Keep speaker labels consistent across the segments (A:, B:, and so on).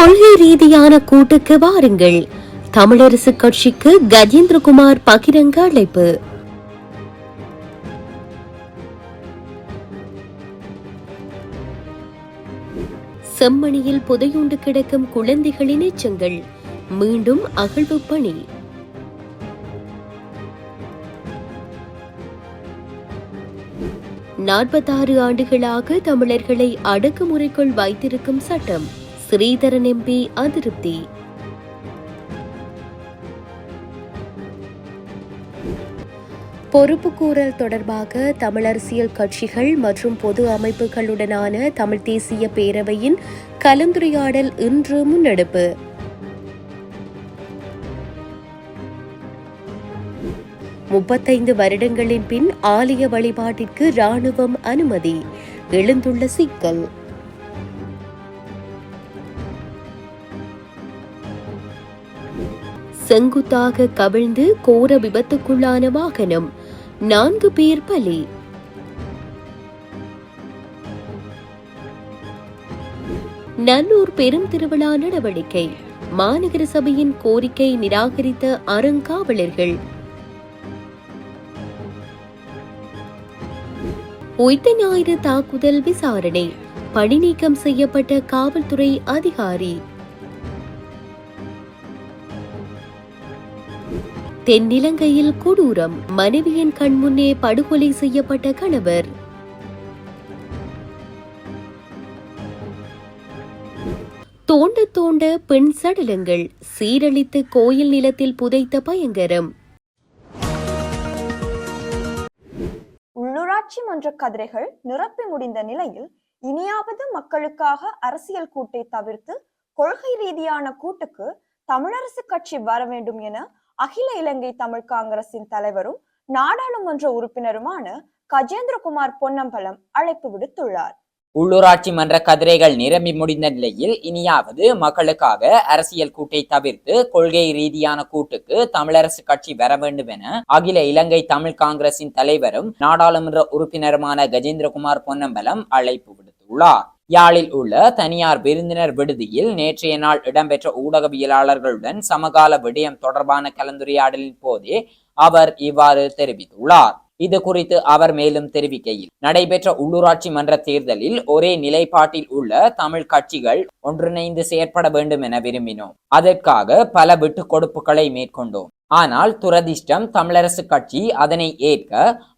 A: கொள்கை ரீதியான கூட்டுக்கு வாருங்கள். தமிழரசு கட்சிக்கு கஜேந்திரகுமார் பகிரங்க அழைப்பு. செம்மணியில் புதையுண்டு கிடக்கும் குழந்தைகளின் எச்சங்கள். மீண்டும் அகழ்வு பணி. நாற்பத்தாறு ஆண்டுகளாக தமிழர்களை அடக்குமுறைக்குள் வைத்திருக்கும் சட்டம். ஸ்ரீதரன் எம்பி அதிருப்தி பொறுப்புக்கூறல் தொடர்பாக தமிழரசியல் கட்சிகள் மற்றும் பொது அமைப்புகளுடனான தமிழ் தேசிய பேரவையின் கலந்துரையாடல் இன்று முன்னெடுப்பு. முப்பத்தைந்து வருடங்களின் பின் ஆலய வழிபாட்டிற்கு ராணுவம் அனுமதி. எழுந்துள்ள சிக்கல். செங்குத்தாக கவிழ்ந்து கோர விபத்துக்குள்ளான வாகனம். நான்கு பேர் பலி. நல்லூர் பெரும் திருவிழா நடவடிக்கை. மாநகர சபையின் கோரிக்கை நிராகரித்த அறங்காவலர்கள். உய்த ஞாயிறு தாக்குதல் விசாரணை. பணிநீக்கம் செய்யப்பட்ட காவல்துறை அதிகாரி. தென்னிலங்கையில் கொடூரம். மனைவியின் கண்முன்னே படுகொலை செய்யப்பட்ட கணவர். தோண்ட தோண்ட பெண் சடலங்கள் சீரழித்து கோயில் நிலத்தில் புதைத்த பயங்கரம்.
B: உள்ளூராட்சி மன்ற கதிரைகள் நிரப்பி முடிந்த நிலையில் இனியாவது மக்களுக்காக அரசியல் கூட்டை தவிர்த்து கொள்கை ரீதியான கூட்டுக்கு தமிழரசு கட்சி வர வேண்டும் என அகில இலங்கை தமிழ் காங்கிரசின் தலைவரும் நாடாளுமன்ற உறுப்பினருமான கஜேந்திரகுமார் பொன்னம்பலம் அழைப்பு விடுத்துள்ளார்.
C: உள்ளூராட்சி மன்ற கதிரைகள் நிரம்பி முடிந்த நிலையில் இனியாவது மக்களுக்காக அரசியல் கூட்டை தவிர்த்து கொள்கை ரீதியான கூட்டுக்கு தமிழரசு கட்சி வர வேண்டும் என அகில இலங்கை தமிழ் காங்கிரசின் தலைவரும் நாடாளுமன்ற உறுப்பினருமான கஜேந்திரகுமார் பொன்னம்பலம் அழைப்பு விடுத்துள்ளார். யாழில் உள்ள தனியார் விருந்தினர் விடுதியில் நேற்றைய நாள் இடம்பெற்ற ஊடகவியலாளர்களுடன் சமகால விடயம் தொடர்பான கலந்துரையாடலின் போதே அவர் இவ்வாறு தெரிவித்துள்ளார். இது குறித்து அவர் மேலும் தெரிவிக்கையில் நடைபெற்ற உள்ளூராட்சி மன்ற தேர்தலில் ஒரே நிலைப்பாட்டில் உள்ள தமிழ் கட்சிகள் ஒன்றிணைந்து செயற்பட வேண்டும் என விரும்பினோம். அதற்காக பல விட்டு கொடுப்புகளை மேற்கொண்டோம். ஆனால் துரதிர்ஷ்டம் தமிழரசு கட்சி அதனை ஏற்க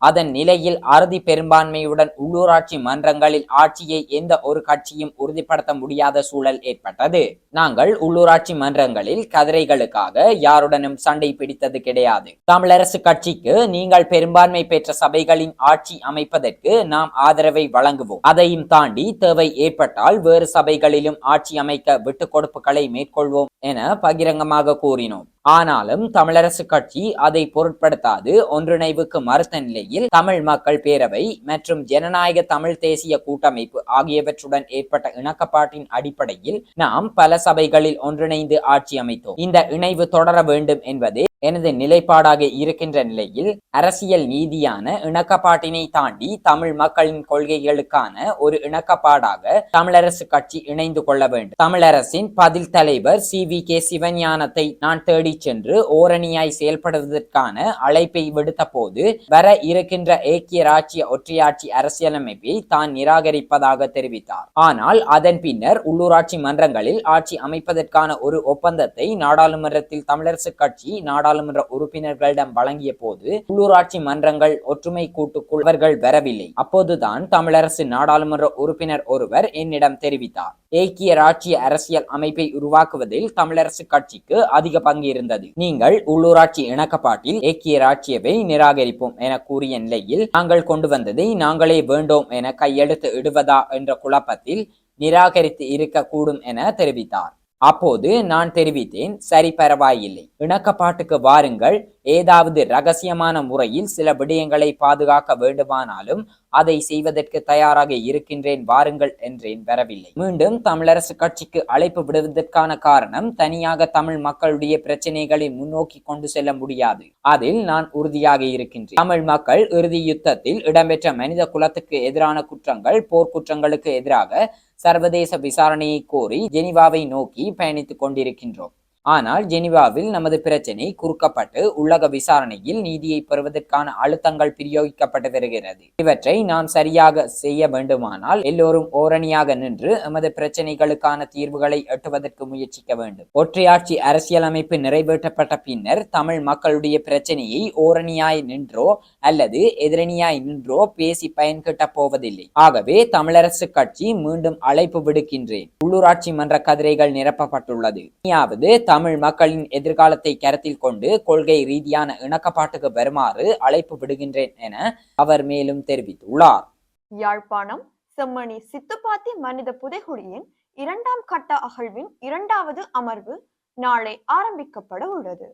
C: அதன் நிலையில் அறுதி பெரும்பான்மையுடன் உள்ளூராட்சி மன்றங்களில் ஆட்சியை எந்த ஒரு கட்சியும் உறுதிப்படுத்த முடியாத சூழல் ஏற்பட்டது. நாங்கள் உள்ளூராட்சி மன்றங்களில் கதிரைகளுக்காக யாருடனும் சண்டை பிடித்தது கிடையாது. தமிழரசு கட்சிக்கு நீங்கள் பெரும்பான்மை பெற்ற சபைகளின் ஆட்சி அமைப்பதற்கு நாம் ஆதரவை வழங்குவோம். அதையும் தாண்டி தேவை ஏற்பட்டால் வேறு சபைகளிலும் ஆட்சி அமைக்க விட்டுக் கொடுப்புகளை மேற்கொள்வோம். என பகிரங்கமாக கூறினோம். ஆனாலும் தமிழரசு கட்சி அதை பொருட்படுத்தாது. ஒன்றிணைவுக்கு மறுத்த நிலையில் தமிழ் மக்கள் பேரவை மற்றும் ஜனநாயக தமிழ் தேசிய கூட்டமைப்பு ஆகியவற்றுடன் ஏற்பட்ட இணக்கப்பாட்டின் அடிப்படையில் நாம் பல சபைகளில் ஒன்றிணைந்து ஆட்சி அமைத்தோம். இந்த இணைவு தொடர வேண்டும் என்பதே எனது நிலைப்பாடாக இருக்கின்ற நிலையில் அரசியல் நீதியான இணக்கப்பாட்டினை தாண்டி தமிழ் மக்களின் கொள்கைகளுக்கான ஒரு இணக்கப்பாடாக தமிழரசு கட்சி இணைந்து கொள்ள வேண்டும். தமிழரசின் பதில் தலைவர் சி. வி. கே. சிவஞானத்தை நான் தேடிச் சென்று ஓரணியாய் செயல்படுவதற்கான அழைப்பை விடுத்த போது வர இருக்கின்ற ஏக்கிய ராஜ்ய ஒற்றையாட்சி அரசியலமைப்பை தான் நிராகரிப்பதாக தெரிவித்தார். ஆனால் அதன் பின்னர் உள்ளூராட்சி மன்றங்களில் ஆட்சி அமைப்பதற்கான ஒரு ஒப்பந்தத்தை நாடாளுமன்றத்தில் தமிழரசு கட்சி நாடாளுமன்ற உறுப்பினர்களிடம் வழங்கிய போது உள்ளூராட்சி மன்றங்கள் ஒற்றுமை கூட்டுக்குள் அவர்கள் வரவில்லை. அப்போதுதான் தமிழரசு நாடாளுமன்ற உறுப்பினர் ஒருவர் என்னிடம் தெரிவித்தார். ஏக்கிய ராச்சிய அரசியல் அமைப்பை உருவாக்குவதில் தமிழரசு கட்சிக்கு அதிக பங்கு இருந்தது. நீங்கள் உள்ளூராட்சி இணக்கப்பாட்டில் ஏக்கிய ராட்சியவை நிராகரிப்போம் என கூறிய நிலையில் நாங்கள் கொண்டு வந்ததை நாங்களே வேண்டோம் என கையெழுத்து இடுவதா என்ற குழப்பத்தில் நிராகரித்து இருக்கக்கூடும் என தெரிவித்தார். அப்போது நான் தெரிவித்தேன் சரி பரவாயில்லை. இணக்கப்பாட்டுக்கு வாருங்கள். ஏதாவது ரகசியமான முறையில் சில விடயங்களை பாதுகாக்க வேண்டுமானாலும் அதை செய்வதற்கு தயாராக இருக்கின்றேன் வாருங்கள் என்றேன் வரவில்லை. மீண்டும் தமிழரசு கட்சிக்கு அழைப்பு விடுவதற்கான காரணம் தனியாக தமிழ் மக்களுடைய பிரச்சனைகளை முன்னோக்கி கொண்டு செல்ல முடியாது. அதில் நான் உறுதியாக இருக்கின்றேன். தமிழ் மக்கள் இறுதி யுத்தத்தில் இடம்பெற்ற மனித குலத்துக்கு எதிரான குற்றங்கள் போர்க்குற்றங்களுக்கு எதிராக சர்வதேச விசாரணையை கோரி ஜெனிவாவை நோக்கி பயணித்துக் கொண்டிருக்கின்றோம். ஆனால் ஜெனிவாவில் நமது பிரச்சினை குறுக்கப்பட்டு உள்ளக விசாரணையில் நீதியை பெறுவதற்கான அழுத்தங்கள் பிரயோகிக்கப்பட்டு வருகிறது. இவற்றை நாம் சரியாக செய்ய வேண்டுமானால் எல்லோரும் ஓரணியாக நின்று எமது பிரச்சனைகளுக்கான தீர்வுகளை எட்டுவதற்கு முயற்சிக்க வேண்டும். ஒற்றையாட்சி அரசியலமைப்பு நிறைவேற்றப்பட்ட பின்னர் தமிழ் மக்களுடைய பிரச்சனையை ஓரணியாய் நின்றோ அல்லது எதிரணியாய் நின்றோ பேசி பயன்கிட்ட போவதில்லை. ஆகவே தமிழரசு கட்சி மீண்டும் அழைப்பு விடுக்கின்றேன். உள்ளூராட்சி மன்ற கதிரைகள் நிரப்பப்பட்டுள்ளது. இனியாவது தமிழ் மக்களின் எதிர்காலத்தை கருத்தில் கொண்டு கொள்கை ரீதியான இணக்கப்பாட்டுக்கு வருமாறு அழைப்பு விடுகின்றேன் என அவர் மேலும் தெரிவித்துள்ளார்.
B: யாழ்ப்பாணம் செம்மணி சித்துப்பாத்தி மனித புதைகுழியின் இரண்டாம் கட்ட அகழ்வின் இரண்டாவது அமர்வு நாளை ஆரம்பிக்கப்பட உள்ளது.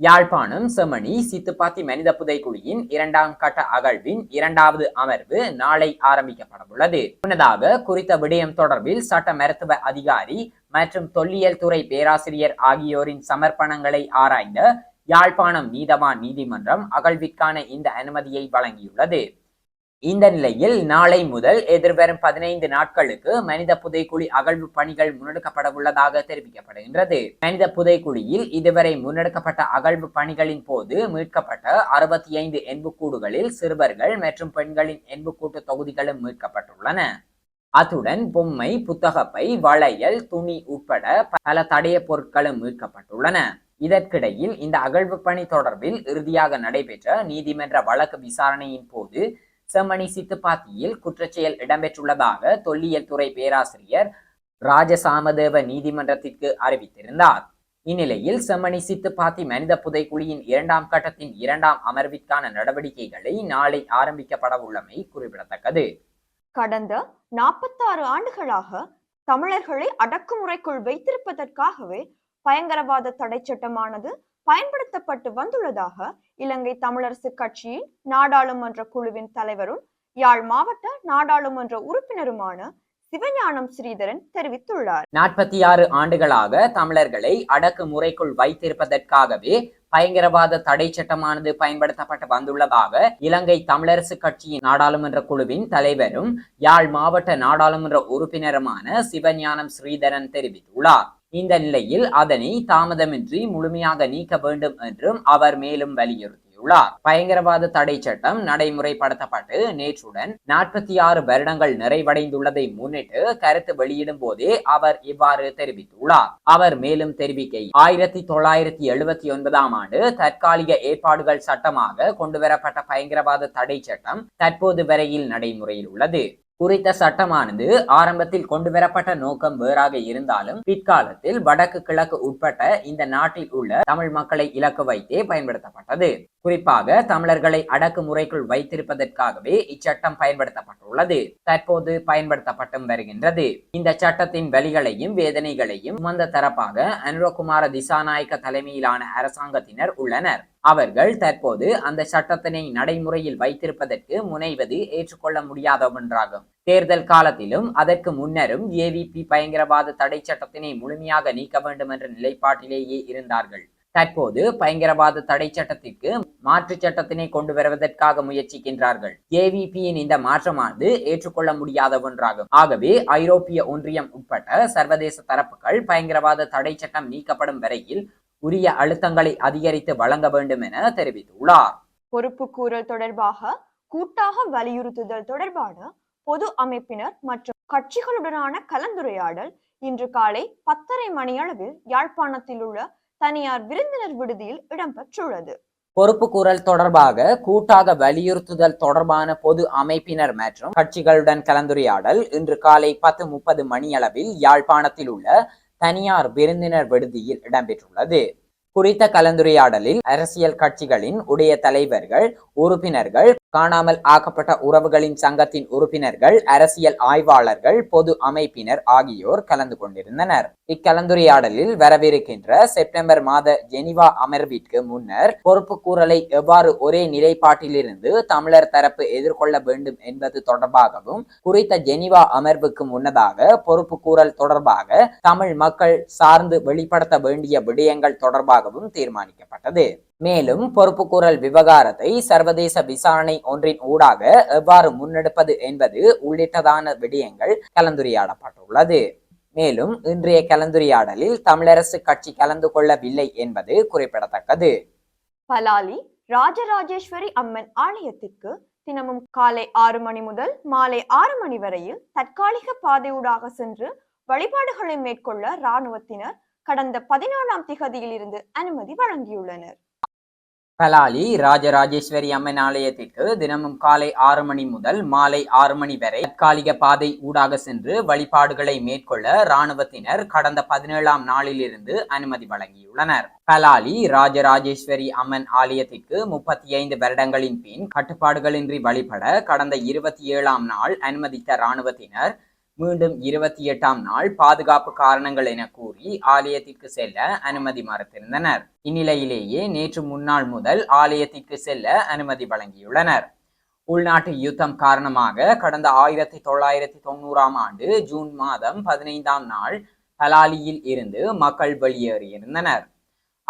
C: யாழ்ப்பாணம் செமணி சித்துப்பாத்தி மனித புதைக்குழியின் இரண்டாம் கட்ட அகழ்வின் இரண்டாவது அமர்வு நாளை ஆரம்பிக்கப்பட உள்ளது. முன்னதாக குறித்த விடயம் தொடர்பில் சட்ட மருத்துவ அதிகாரி மற்றும் தொல்லியல் துறை பேராசிரியர் ஆகியோரின் சமர்ப்பணங்களை ஆராய்ந்த யாழ்ப்பாணம் நீதவான் நீதிமன்றம் அகழ்விற்கான இந்த அனுமதியை வழங்கியுள்ளது. இந்த நிலையில் நாளை முதல் எதிர்வரும் பதினைந்து நாட்களுக்கு மனித புதைக்குழி அகழ்வு பணிகள் முன்னெடுக்கப்பட உள்ளதாக தெரிவிக்கப்படுகின்றது. மனித புதைக்குழியில் இதுவரை முன்னெடுக்கப்பட்ட அகழ்வு பணிகளின் போது மீட்கப்பட்ட அறுபத்தி ஐந்து எண்புக்கூடுகளில் சிறுவர்கள் மற்றும் பெண்களின் எண்புக்கூட்டு தொகுதிகளும் மீட்கப்பட்டுள்ளன. அத்துடன் பொம்மை புத்தகப்பை வளையல் துணி உட்பட பல தடைய பொருட்களும் மீட்கப்பட்டுள்ளன. இதற்கிடையில் இந்த அகழ்வு பணி தொடர்பில் இறுதியாக நடைபெற்ற நீதிமன்ற வழக்கு விசாரணையின் போது செம்மணி சித்துப்பாத்தியில் குற்றச்செயல் இடம்பெற்றுள்ளதாக தொல்லியல் துறை பேராசிரியர் ராஜசாமதேவ நீதிமன்றத்திற்கு அறிவித்திருந்தார். இந்நிலையில் செம்மணி சித்துப்பாத்தி மனித புதைக்குழியின் இரண்டாம் கட்டத்தின் இரண்டாம் அமர்விற்கான நடவடிக்கைகளை நாளை ஆரம்பிக்கப்பட உள்ளமை குறிப்பிடத்தக்கது.
B: கடந்த நாற்பத்தாறு ஆண்டுகளாக தமிழர்களை அடக்குமுறைக்குள் வைத்திருப்பதற்காகவே பயங்கரவாத தடை சட்டமானது பயன்படுத்தப்பட்டு வந்துள்ளதாக இலங்கை தமிழரசு கட்சியின் நாடாளுமன்ற குழுவின் தலைவரும் யாழ் மாவட்ட நாடாளுமன்ற உறுப்பினருமான சிவஞானம் ஸ்ரீதரன் தெரிவித்துள்ளார்.
C: நாற்பத்தி ஆறு ஆண்டுகளாக தமிழர்களை அடக்கு முறைக்குள் வைத்திருப்பதற்காகவே பயங்கரவாத தடை சட்டமானது பயன்படுத்தப்பட்டு வந்துள்ளதாக இலங்கை தமிழரசு கட்சியின் நாடாளுமன்ற குழுவின் தலைவரும் யாழ் மாவட்ட நாடாளுமன்ற உறுப்பினருமான சிவஞானம் ஸ்ரீதரன் தெரிவித்துள்ளார். இந்த நிலையில் அதனை தாமதமின்றி முழுமையாக நீக்க வேண்டும் என்றும் அவர் மேலும் தெரிவித்துள்ளார் பயங்கரவாத தடை சட்டம் நடைமுறைப்படுத்தப்பட்டு நேற்றுடன் நாற்பத்தி ஆறு வருடங்கள் நிறைவடைந்துள்ளதை முன்னிட்டு கருத்து வெளியிடும் போதே அவர் இவ்வாறு தெரிவித்துள்ளார். அவர் மேலும் தெரிவிக்கை ஆயிரத்தி தொள்ளாயிரத்தி எழுபத்தி ஒன்பதாம் ஆண்டு தற்காலிக ஏற்பாடுகள் சட்டமாக கொண்டுவரப்பட்ட பயங்கரவாத தடை சட்டம் தற்போது வரையில் நடைமுறையில் உள்ளது. குறித்த சட்டமானது ஆரம்பத்தில் கொண்டுவரப்பட்ட நோக்கம் வேறாக இருந்தாலும் பிற்காலத்தில் வடக்கு கிழக்கு உட்பட்ட இந்த நாட்டில் உள்ள தமிழ் மக்களை இலக்கு வைத்தே பயன்படுத்தப்பட்டது. குறிப்பாக தமிழர்களை அடக்குமுறைக்குள் வைத்திருப்பதற்காகவே இச்சட்டம் பயன்படுத்தப்பட்டுள்ளது. தற்போது பயன்படுத்தப்பட்டும் வருகின்றது. இந்த சட்டத்தின் வலிகளையும் வேதனைகளையும் சுமந்த தரப்பாக அனுரகுமார திசாநாயக்க தலைமையிலான அரசாங்கத்தினர் உள்ளனர். அவர்கள் தற்போது அந்த சட்டத்தினை நடைமுறையில் வைத்திருப்பதற்கு முனைவது ஏற்றுக்கொள்ள முடியாத ஒன்றாகும் தேர்தல் காலத்திலும் அதற்கு முன்னரும் ஏவிபி பயங்கரவாத தடை சட்டத்தினை முழுமையாக நீக்க வேண்டும் என்ற நிலைப்பாட்டிலேயே இருந்தார்கள். தற்போது பயங்கரவாத தடை சட்டத்திற்கு மாற்று சட்டத்தினை கொண்டு வருவதற்காக முயற்சிக்கின்றார்கள். ஏவிபியின் இந்த மாற்றமானது ஏற்றுக்கொள்ள முடியாத ஒன்றாகும். ஆகவே ஐரோப்பிய ஒன்றியம் உட்பட்ட சர்வதேச தரப்புகள் பயங்கரவாத தடை சட்டம் நீக்கப்படும் வரையில் உரிய அழுத்தங்களை அதிகரித்து வழங்க வேண்டும் என தெரிவித்துள்ளார்
B: பொறுப்புக்கூறல் தொடர்பாக கூட்டாக வலியுறுத்துதல் தொடர்பான பொது அமைப்பினர் மற்றும் கட்சிகளுடனான கலந்துரையாடல் இன்று காலை பத்தரை மணியளவில் யாழ்ப்பாணத்தில் உள்ள தனியார் விருந்தினர் விடுதியில் இடம்பெற்றுள்ளது.
C: பொறுப்புக்கூறல் தொடர்பாக கூட்டாக வலியுறுத்துதல் தொடர்பான பொது அமைப்பினர் மற்றும் கட்சிகளுடன் கலந்துரையாடல் இன்று காலை பத்து முப்பது மணியளவில் யாழ்ப்பாணத்தில் உள்ள தனியார் விருந்தினர் விடுதியில் இடம்பெற்றுள்ளது. குறித்த கலந்துரையாடலில் அரசியல் கட்சிகளின் உடைய தலைவர்கள் உறுப்பினர்கள் காணாமல் ஆக்கப்பட்ட உறவுகளின் சங்கத்தின் உறுப்பினர்கள் அரசியல் ஆய்வாளர்கள் பொது அமைப்பினர் ஆகியோர் கலந்து கொண்டிருந்தனர். இக்கலந்துரையாடலில் வரவிருக்கின்ற செப்டம்பர் மாத ஜெனிவா அமர்விற்கு முன்னர் பொறுப்பு கூறலை எவ்வாறு ஒரே நிலைப்பாட்டிலிருந்து தமிழர் தரப்பு எதிர்கொள்ள வேண்டும் என்பது தொடர்பாகவும் குறித்த ஜெனிவா அமர்வுக்கு முன்னதாக பொறுப்பு கூறல் தொடர்பாக தமிழ் மக்கள் சார்ந்து வெளிப்படுத்த வேண்டிய விடயங்கள் தொடர்பாகவும் தீர்மானிக்கப்பட்டது. மேலும் பொறுப்புக்கூறல் விவகாரத்தை சர்வதேச விசாரணை ஒன்றின் ஊடாக எவ்வாறு முன்னெடுப்பது என்பது உள்ளிட்டதான விடயங்கள் கலந்துரையாடப்பட்டுள்ளது. மேலும் இன்றைய கலந்துரையாடலில் தமிழரசு கட்சி கலந்து கொள்ளவில்லை என்பது குறிப்பிடத்தக்கது.
B: பலாலி ராஜராஜேஸ்வரி அம்மன் ஆலயத்திற்கு தினமும் காலை ஆறு மணி முதல் மாலை ஆறு மணி வரையில் தற்காலிக பாதையூடாக சென்று வழிபாடுகளை மேற்கொள்ள இராணுவத்தினர் கடந்த பதினாலாம் திகதியில் இருந்து அனுமதி வழங்கியுள்ளனர்.
C: பலாலி ராஜராஜேஸ்வரி அம்மன் ஆலயத்திற்கு தினமும் காலை ஆறு மணி முதல் மாலை ஆறு மணி வரை தற்காலிக பாதை ஊடாக சென்று வழிபாடுகளை மேற்கொள்ள இராணுவத்தினர் கடந்த பதினேழாம் நாளிலிருந்து அனுமதி வழங்கியுள்ளனர். பலாலி ராஜராஜேஸ்வரி அம்மன் ஆலயத்திற்கு முப்பத்தி ஐந்து வருடங்களின் பின் கட்டுப்பாடுகளின்றி வழிபட கடந்த இருபத்தி ஏழாம் நாள் அனுமதித்த இராணுவத்தினர் மீண்டும் இருபத்தி எட்டாம் நாள் பாதுகாப்பு காரணங்கள் என கூறி ஆலயத்திற்கு செல்ல அனுமதி மறுத்திருந்தனர். இந்நிலையிலேயே நேற்று முன்னாள் முதல் ஆலயத்திற்கு செல்ல அனுமதி வழங்கியுள்ளனர். உள்நாட்டு யுத்தம் காரணமாக கடந்த ஆயிரத்தி தொள்ளாயிரத்தி தொண்ணூறாம் ஆண்டு ஜூன் மாதம் பதினைந்தாம் நாள் பலாலியில் இருந்து மக்கள் வெளியேறியிருந்தனர்.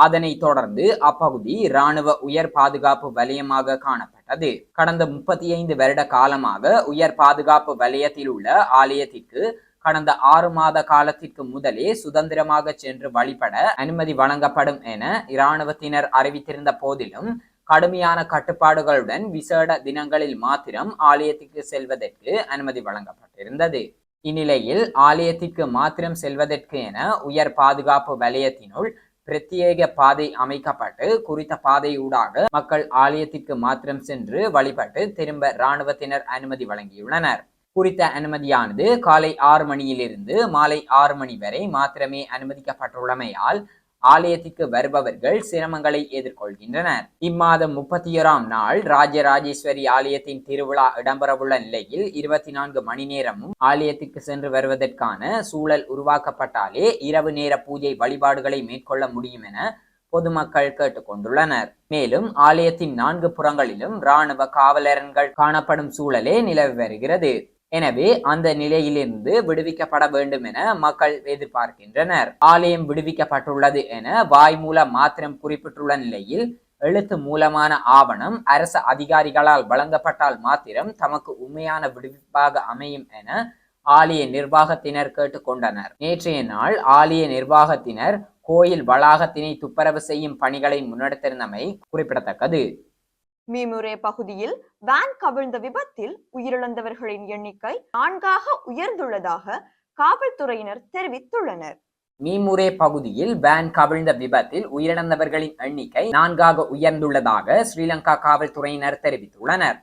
C: அதனைத் தொடர்ந்து அப்பகுதி இராணுவ உயர் பாதுகாப்பு வலயமாக காணப்பட்டது. கடந்த முப்பத்தி ஐந்து வருட காலமாக உயர் பாதுகாப்பு வலயத்தில் உள்ள ஆலயத்திற்கு கடந்த ஆறு மாத காலத்திற்கு முதலே சுதந்திரமாக சென்று வழிபட அனுமதி வழங்கப்படும் என இராணுவத்தினர் அறிவித்திருந்த போதிலும் கடுமையான கட்டுப்பாடுகளுடன் விசேட தினங்களில் மாத்திரம் ஆலயத்திற்கு செல்வதற்கு அனுமதி வழங்கப்பட்டிருந்தது. இந்நிலையில் ஆலயத்திற்கு மாத்திரம் செல்வதற்கு என உயர் பாதுகாப்பு வலயத்தினுள் பிரத்யேக பாதை அமைக்கப்பட்டு குறித்த பாதையூடாக மக்கள் ஆலயத்திற்கு மாத்திரம் சென்று வழிபட்டு திரும்ப இராணுவத்தினர் அனுமதி வழங்கியுள்ளனர். குறித்த அனுமதியானது காலை ஆறு மணியிலிருந்து மாலை ஆறு மணி வரை மாத்திரமே அனுமதிக்கப்பட்டுள்ளமையால் ஆலயத்திற்கு வருபவர்கள் சிரமங்களை எதிர்கொள்கின்றனர். இம்மாதம் முப்பத்தி ஓராம் நாள் ராஜராஜேஸ்வரி ஆலயத்தின் திருவிழா இடம்பெறவுள்ள நிலையில் இருபத்தி நான்கு மணி நேரமும் ஆலயத்திற்கு சென்று வருவதற்கான சூழல் உருவாக்கப்பட்டாலே இரவு நேர பூஜை வழிபாடுகளை மேற்கொள்ள முடியும் என பொதுமக்கள் கேட்டுக்கொண்டுள்ளனர். மேலும் ஆலயத்தின் நான்கு புறங்களிலும் இராணுவ காவலரன்கள் காணப்படும் சூழலே நிலவி வருகிறது. எனவே அந்த நிலையிலிருந்து விடுவிக்கப்பட வேண்டும் என மக்கள் எதிர்பார்க்கின்றனர். ஆலயம் விடுவிக்கப்பட்டுள்ளது என வாய் மூலம் மாத்திரம் குறிப்பிட்டுள்ள நிலையில் எழுத்து மூலமான ஆவணம் அரசு அதிகாரிகளால் வழங்கப்பட்டால் மாத்திரம் தமக்கு உண்மையான விடுவிப்பாக அமையும் என ஆலய நிர்வாகத்தினர் கேட்டுக்கொண்டனர். நேற்றைய நாள் ஆலய நிர்வாகத்தினர் கோயில் வளாகத்தினை துப்பரவு செய்யும் பணிகளை முன்னெடுத்திருந்தமை குறிப்பிடத்தக்கது.
B: மீமுரே பகுதியில் வேன் கவிழ்ந்த விபத்தில் உயிரிழந்தவர்களின் எண்ணிக்கை நான்காக உயர்ந்துள்ளதாக காவல்துறையினர் தெரிவித்துள்ளனர்.
C: மீமுரே பகுதியில் வேன் கவிழ்ந்த விபத்தில் உயிரிழந்தவர்களின் எண்ணிக்கை நான்காக உயர்ந்துள்ளதாக ஸ்ரீலங்கா காவல்துறையினர் தெரிவித்துள்ளனர்.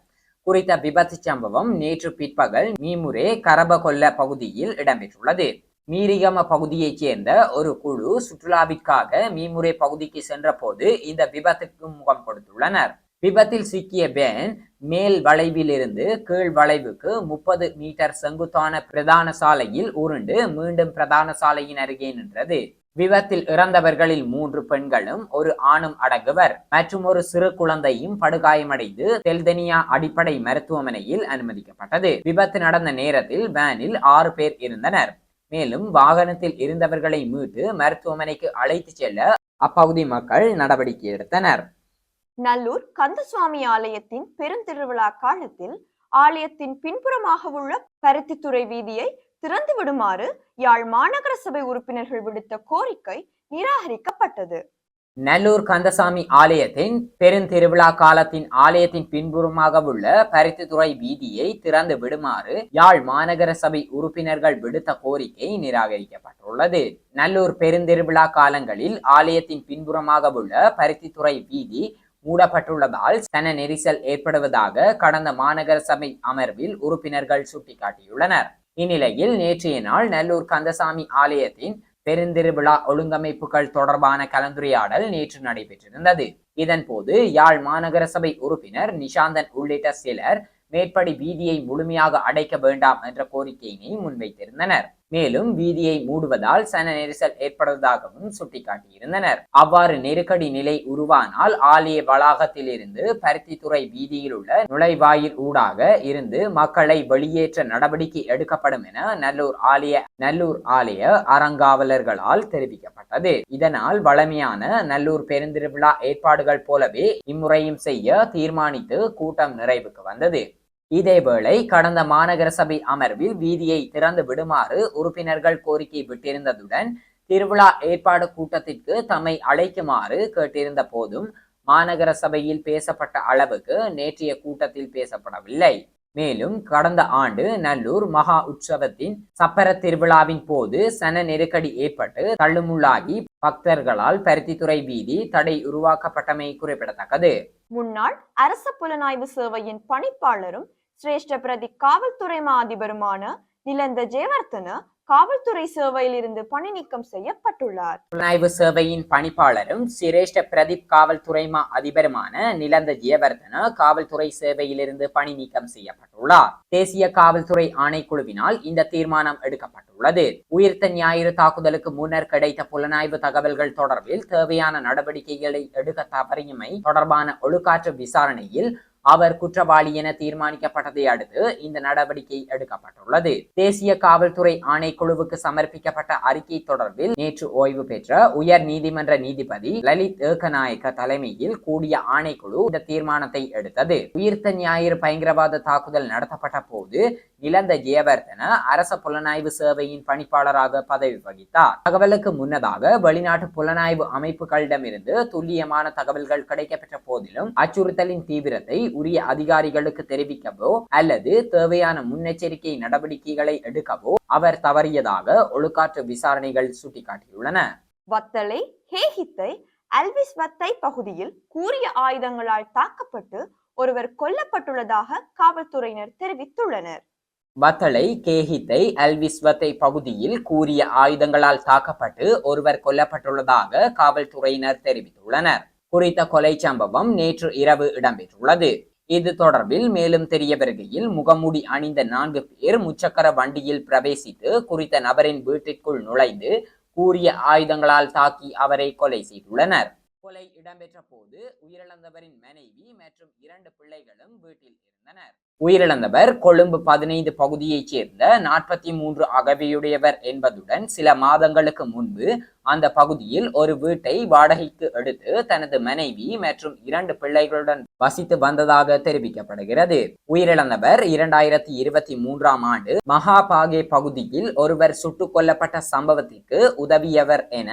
C: குறித்த விபத்து சம்பவம் நேற்று பிற்பகல் மீமுரே கரபகொல்ல பகுதியில் இடம்பெற்றுள்ளது. மீரிகம பகுதியைச் சேர்ந்த ஒரு குழு சுற்றுலாவிற்காக மீமுரே பகுதிக்கு சென்றபோது இந்த விபத்துக்கு முகம் கொடுத்துள்ளனர். விபத்தில் சிக்கிய வேன் மேல் வளைவிலிருந்து கீழ் வளைவுக்கு முப்பது மீட்டர் செங்குத்தான பிரதான சாலையில் உருண்டு மீண்டும் பிரதான சாலையின் அருகே நின்றது. விபத்தில் இறந்தவர்களில் மூன்று பெண்களும் ஒரு ஆணும் அடங்குவர். மற்றும் ஒரு சிறு குழந்தையும் படுகாயமடைந்து தெல்தனியா அடிப்படை மருத்துவமனையில் அனுமதிக்கப்பட்டது. விபத்து நடந்த நேரத்தில் வேனில் ஆறு பேர் இருந்தனர். மேலும் வாகனத்தில் இருந்தவர்களை மீட்டு மருத்துவமனைக்கு அழைத்து செல்ல அப்பகுதி மக்கள் நடவடிக்கை எடுத்தனர்.
B: நல்லூர் கந்தசுவாமி ஆலயத்தின் பெருந்திருவிழா காலத்தில் ஆலயத்தின் பின்புறமாக உள்ள பருத்தித்துறை வீதியை திறந்து விடுமாறு யாழ் மாநகர சபை உறுப்பினர்கள் விடுத்த கோரிக்கை நிராகரிக்கப்பட்டது.
C: நல்லூர் கந்தசாமி ஆலயத்தின் பெருந்திருவிழா காலத்தின் ஆலயத்தின் பின்புறமாக உள்ள பருத்தித்துறை வீதியை திறந்து விடுமாறு யாழ் மாநகர சபை உறுப்பினர்கள் விடுத்த கோரிக்கை நிராகரிக்கப்பட்டுள்ளது. நல்லூர் பெருந்திருவிழா காலங்களில் ஆலயத்தின் பின்புறமாக உள்ள பருத்தித்துறை வீதி மூடப்பட்டுள்ளதால் சன நெரிசல் ஏற்படுவதாக கடந்த மாநகர சபை அமர்வில் உறுப்பினர்கள் சுட்டிக்காட்டியுள்ளனர். இந்நிலையில் நேற்றைய நாள் நல்லூர் கந்தசாமி ஆலயத்தின் பெருந்திருவிழா ஒழுங்கமைப்புகள் தொடர்பான கலந்துரையாடல் நேற்று நடைபெற்றிருந்தது. இதன்போது யாழ் மாநகர சபை உறுப்பினர் நிஷாந்தன் உள்ளிட்ட சிலர் மேற்படி வீதியை முழுமையாக அடைக்க வேண்டாம் என்ற கோரிக்கையினை முன்வைத்திருந்தனர். மேலும் வீதியை மூடுவதால் சன நெரிசல் ஏற்படுவதாகவும் சுட்டிக்காட்டியிருந்தனர். அவ்வாறு நெருக்கடி நிலை உருவானால் ஆலய வளாகத்தில் இருந்து பருத்தித்துறை வீதியில் உள்ள நுழைவாயில் ஊடாக இருந்து மக்களை வெளியேற்ற நடவடிக்கை எடுக்கப்படும் என நல்லூர் ஆலய நல்லூர் ஆலய அறங்காவலர்களால் தெரிவிக்கப்பட்டது. இதனால் வளமையான நல்லூர் பெருந்திருவிழா ஏற்பாடுகள் போலவே இம்முறையும் செய்ய தீர்மானித்து கூட்டம் நிறைவுக்கு வந்தது. இதேவேளை கடந்த மாநகர சபை அமர்வில் வீதியை திறந்து விடுமாறு உறுப்பினர்கள் கோரிக்கை விட்டிருந்ததுடன் திருவிழா ஏற்பாடு கூட்டத்திற்கு தம்மை அழைக்குமாறு கேட்டிருந்த போதும் மாநகர சபையில் பேசப்பட்ட அளவுக்கு நேற்றைய கூட்டத்தில் பேசப்படவில்லை. மேலும் கடந்த ஆண்டு நல்லூர் மகா உற்சவத்தின் சப்பர திருவிழாவின் போது சன நெருக்கடி ஏற்பட்டு தள்ளுமுள்ளாகி பக்தர்களால் பருத்தித்துறை வீதி தடை உருவாக்கப்பட்டமை குறிப்பிடத்தக்கது.
B: முன்னாள் அரச புலனாய்வு சேவையின் பணிப்பாளரும் சிரேஷ்ட பிரதி காவல்துறை மா அதிபருமான நிலந்த ஜெயவர்த்தன காவல்துறை சேவையில் இருந்து பணி நீக்கம் செய்யப்பட்டுள்ளார்.
C: புலனாய்வு சேவையின் பணிப்பாளரும் சிரேஷ்ட பிரதீப் காவல்துறை மா அதிபருமான நிலந்த ஜெயவர்தன காவல்துறை சேவையிலிருந்து பணி நீக்கம் செய்யப்பட்டுள்ளார். தேசிய காவல்துறை ஆணைக்குழுவினால் இந்த தீர்மானம் எடுக்கப்பட்டுள்ளது. உயிர்த்த ஞாயிறு தாக்குதலுக்கு முன்னர் கிடைத்த புலனாய்வு தகவல்கள் தொடர்பில் தேவையான நடவடிக்கைகளை எடுக்க தவறியமை தொடர்பான ஒழுக்காற்று விசாரணையில் அவர் குற்றவாளி என தீர்மானிக்கப்பட்டதை அடுத்து இந்த நடவடிக்கை எடுக்கப்பட்டுள்ளது. தேசிய காவல்துறை ஆணைக்குழுவுக்கு சமர்ப்பிக்கப்பட்ட அறிக்கை தொடர்பில் நேற்று ஓய்வு பெற்ற உயர் நீதிமன்ற நீதிபதி லலித் ஏகநாயக்க தலைமையில் கூடிய ஆணைக்குழு இந்த தீர்மானத்தை எடுத்தது. உயிர்த்த ஞாயிறு பயங்கரவாத தாக்குதல் நடத்தப்பட்ட போது இழந்த ஜெயவர்தன அரச புலனாய்வு சேவையின் பணிப்பாளராக பதவி வகித்தார். தகவலுக்கு முன்னதாக வெளிநாட்டு புலனாய்வு அமைப்புகளிடமிருந்து துல்லியமான தகவல்கள் கிடைக்கப்பெற்ற போதிலும் அச்சுறுத்தலின் தீவிரத்தை உரிய அதிகாரிகளுக்கு தெரிவிக்கவோ அல்லது தேவையான முன்னெச்சரிக்கை நடவடிக்கைகளை எடுக்கவோ அவர் தவறியதாக ஒழுக்காற்று விசாரணைகள் சுட்டிக்காட்டியுள்ளன.
B: வத்தலை ஹேஹித்தை அல்விஸ் வத்தை பகுதியில் கூறிய ஆயுதங்களால் தாக்கப்பட்டு ஒருவர் கொல்லப்பட்டுள்ளதாக காவல்துறையினர் தெரிவித்துள்ளனர்.
C: வத்தளை கேஹித்தை அல்விஸ்வத்தை பகுதியில் கூறிய ஆயுதங்களால் தாக்கப்பட்டு ஒருவர் கொல்லப்பட்டுள்ளதாக காவல்துறையினர் தெரிவித்துள்ளனர். குறித்த கொலை சம்பவம் நேற்று இரவு இடம்பெற்றுள்ளது. இது தொடர்பில் மேலும் தெரிய வருகையில் முகமூடி அணிந்த நான்கு பேர் முச்சக்கர வண்டியில் பிரவேசித்து குறித்த நபரின் வீட்டிற்குள் நுழைந்து கூறிய ஆயுதங்களால் தாக்கி அவரை கொலை செய்துள்ளனர். கொலை இடம்பெற்ற போது உயிரிழந்தவரின் மனைவி மற்றும் இரண்டு பிள்ளைகளும் வீட்டில் இருந்தனர். உயிரிழந்தவர் கொழும்பு பதினைந்து பகுதியைச் சேர்ந்த நாற்பத்தி மூன்று அகவையுடையவர் என்பதுடன் சில மாதங்களுக்கு முன்பு அந்த பகுதியில் ஒரு வீட்டை வாடகைக்கு எடுத்து தனது மனைவி மற்றும் இரண்டு பிள்ளைகளுடன் வசித்து வந்ததாக தெரிவிக்கப்படுகிறது. உயிரிழந்தவர் இரண்டாயிரத்தி இருபத்தி மூன்றாம் ஆண்டு மகாபாகே பகுதியில் ஒருவர் சுட்டுக் கொல்லப்பட்ட சம்பவத்திற்கு உதவியவர் என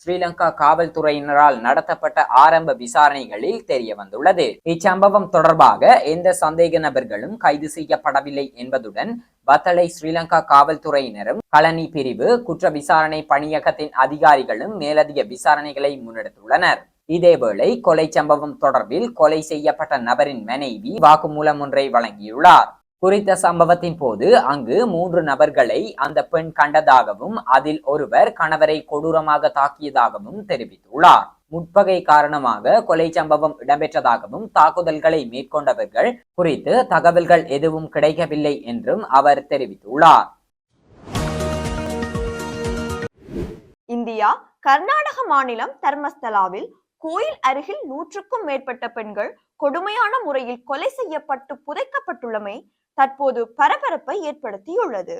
C: ஸ்ரீலங்கா காவல்துறையினரால் நடத்தப்பட்ட ஆரம்ப விசாரணைகளில் தெரிய வந்துள்ளது இச்சம்பவம் தொடர்பாக எந்த சந்தேக நபர்களும் கைது செய்யப்படவில்லை என்பதுடன் வத்தளை ஸ்ரீலங்கா காவல்துறையினரும் கலனி பிரிவு குற்ற விசாரணை பணியகத்தின் அதிகாரிகளும் மேலதிக விசாரணைகளை முன்னெடுத்துள்ளனர். இதேவேளை கொலை சம்பவம் தொடர்பில் கொலை செய்யப்பட்ட நபரின் மனைவி வாக்குமூலம் ஒன்றை வழங்கியுள்ளார். குறித்த சம்பவத்தின் போது அங்கு மூன்று நபர்களை அந்த பெண் கண்டதாகவும் அதில் ஒருவர் கணவரை கொடூரமாக தாக்கியதாகவும் தெரிவித்துள்ளார். முற்பகை காரணமாக கொலை சம்பவம் இடம்பெற்றதாகவும் தாக்குதல்களை மேற்கொண்டவர்கள் குறித்து தகவல்கள் எதுவும் கிடைக்கவில்லை என்றும் அவர் தெரிவித்துள்ளார்.
B: இந்தியா கர்நாடக மாநிலம் தர்மஸ்தலாவில் கோயில் அருகில் நூற்றுக்கும் மேற்பட்ட பெண்கள் கொடுமையான முறையில் கொலை செய்யப்பட்டு புதைக்கப்பட்டுள்ளமை தற்போது பரபரப்பை ஏற்படுத்தியுள்ளது.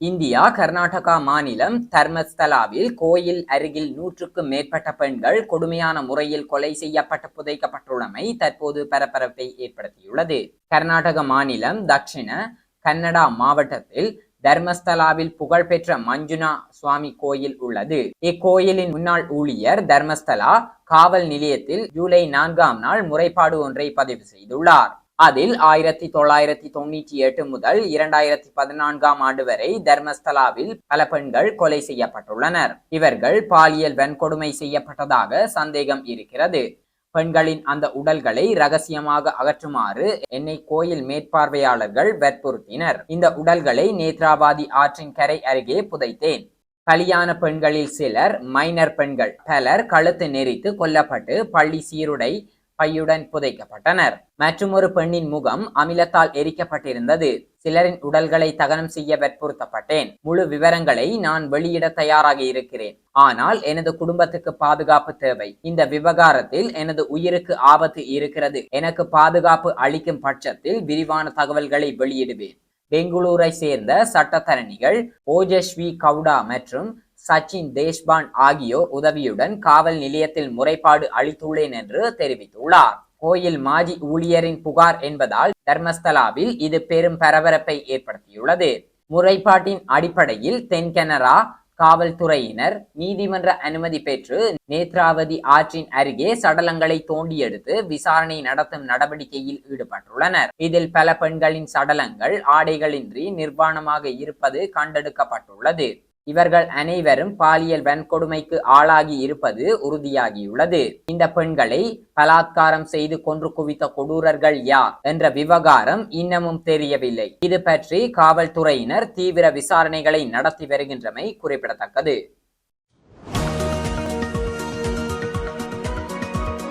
C: இந்தியா கர்நாடகா மாநிலம் தர்மஸ்தலாவில் கோயில் அருகில் நூற்றுக்கும் மேற்பட்ட பெண்கள் கொடுமையான முறையில் கொலை செய்யப்பட்டு புதைக்கப்பட்டுள்ளமை தற்போது பரபரப்பை ஏற்படுத்தியுள்ளது. கர்நாடக மாநிலம் தட்சிண கன்னடா மாவட்டத்தில் தர்மஸ்தலாவில் புகழ்பெற்ற மஞ்சுனா சுவாமி கோயில் உள்ளது. இக்கோயிலின் முன்னாள் ஊழியர் தர்மஸ்தலா காவல் நிலையத்தில் ஜூலை நான்காம் நாள் முறைப்பாடு ஒன்றை பதிவு செய்துள்ளார். அதில் ஆயிரத்தி தொள்ளாயிரத்தி தொண்ணூற்றி எட்டு முதல் இரண்டாயிரத்தி பதினான்காம் ஆண்டு வரை தர்மஸ்தலாவில் பல பெண்கள் கொலை செய்யப்பட்டுள்ளனர். இவர்கள் பாலியல் வன்கொடுமை செய்யப்பட்டதாக சந்தேகம் இருக்கிறது. பெண்களின் அந்த உடல்களை ரகசியமாக அகற்றுமாறு என்னை கோயில் மேற்பார்வையாளர்கள் வற்புறுத்தினர். இந்த உடல்களை நேத்ராபாதி ஆற்றின் கரை அருகே புதைத்தேன். கலியான பெண்களில் சிலர் மைனர் பெண்கள் பலர் கழுத்து நெரித்து கொல்லப்பட்டு பள்ளி சீருடை பையுடன் புதைக்கப்பட்டனர். மற்றும் ஒரு பெண்ணின் முகம் அமிலத்தால் எரிக்கப்பட்டிருந்தது. சிலரின் உடல்களை தகனம் செய்ய வற்புறுத்தப்பட்டேன். முழு விவரங்களை நான் வெளியிட தயாராக இருக்கிறேன். ஆனால் எனது குடும்பத்துக்கு பாதுகாப்பு தேவை. இந்த விவகாரத்தில் எனது உயிருக்கு ஆபத்து இருக்கிறது. எனக்கு பாதுகாப்பு அளிக்கும் பட்சத்தில் விரிவான தகவல்களை வெளியிடுவேன். பெங்களூரை சேர்ந்த சட்டத்தரணிகள் ஓஜஸ்வி கவுடா மற்றும் சச்சின் தேஷ்பான் ஆகியோர் உதவியுடன் காவல் நிலையத்தில் முறைப்பாடு அளித்துள்ளேன் என்று தெரிவித்துள்ளார். கோயில் மாஜி ஊழியரின் புகார் என்பதால் தர்மஸ்தலாவில் இது பெரும் பரபரப்பை ஏற்படுத்தியுள்ளது. முறைப்பாட்டின் அடிப்படையில் தென்கனரா காவல்துறையினர் நீதிமன்ற அனுமதி பெற்று நேத்ராவதி ஆற்றின் அருகே சடலங்களை தோண்டி எடுத்து விசாரணை நடத்தும் நடவடிக்கையில் ஈடுபட்டுள்ளனர். இதில் பல பெண்களின் சடலங்கள் ஆடைகளின்றி நிர்வாணமாக இருப்பது கண்டெடுக்கப்பட்டுள்ளது. இவர்கள் அனைவரும் பாலியல் வன்கொடுமைக்கு ஆளாகி இருப்பது உறுதியாகியுள்ளது. இந்த பெண்களை பலாத்காரம் செய்து கொன்று குவித்த கொடூரர்கள் யார் என்ற விவகாரம் இன்னமும் தெரியவில்லை. இது பற்றி காவல்துறையினர் தீவிர விசாரணைகளை நடத்தி வருகின்றமை குறிப்பிடத்தக்கது.